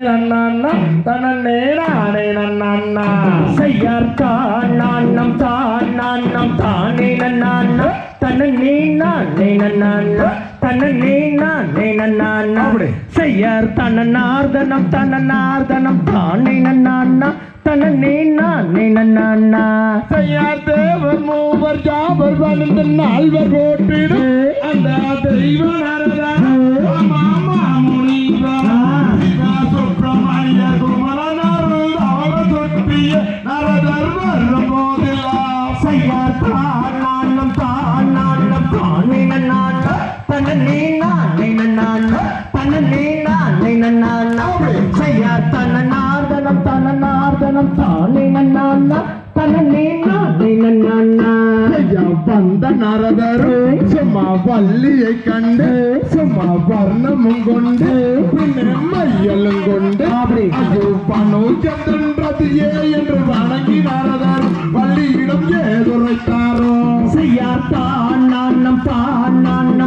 தனன்னே நானே நன்னா செய்யார்கான் நான்னம் தான் நான்னம் தானே நன்னா தனன்னே நானே நன்னா தனன்னே நானே நன்னா செய்யார் தனநார்தனம் தனநார்தனம் தானே நன்னா தனன்னே நானே நன்னா செய்யார் தேவர் மூவர் ஜாவர் வாழ்ந்த நால்வர் போட்டிடு அந்த தெய்வ நாரதா தனனே நானே நன்னானா தனனே நானே நன்னானா செய்யா தனநார்தனம் தனநார்தனம் தானே நன்னானா தனனே நானே நன்னானா வந்த நரதரும் சும்மா வள்ளியை கண்டு சும்மா வர்ணமும் கொண்டு பின்ன மையலும் கொண்டு அது பனு சந்திரன் ரதியே என்று வணங்கி நரதர் வள்ளியிடம் ஏதுரைத்தாரோ? செய்யார் தான் நான் தான் நான்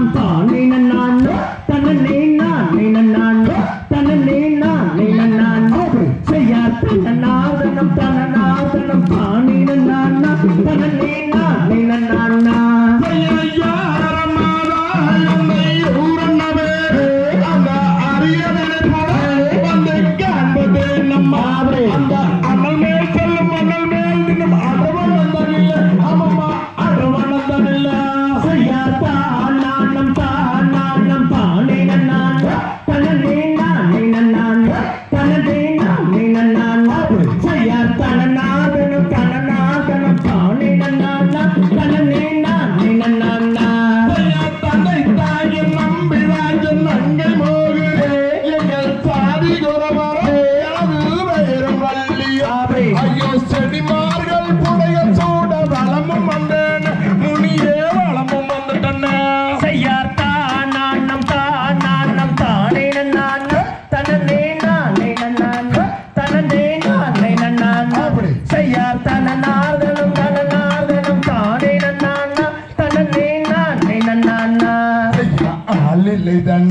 later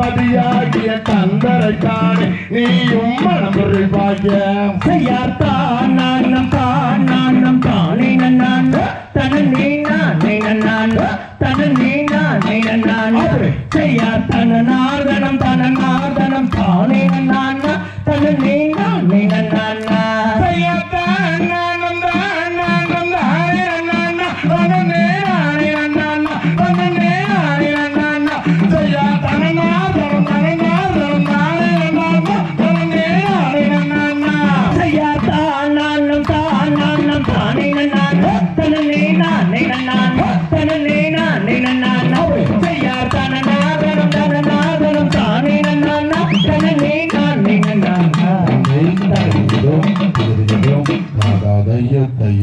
தளபதியாகிய தந்தரை தானே நீயும் மனம் புரிவாய செய்யாத்தான் நான்னம் தான் நான்னம் தானே நான். தன நீ நானே நான். தன நானே நான். செய்யா தன நாரணம் தன நான் தனலேனா நீ நன்னானா தனலேனா நீ நன்னானா செய்யார் தனனா தனம் தனனா தனம் தானே நன்னானா தனலேனா நீ நன்னானா மாதாதைய தைய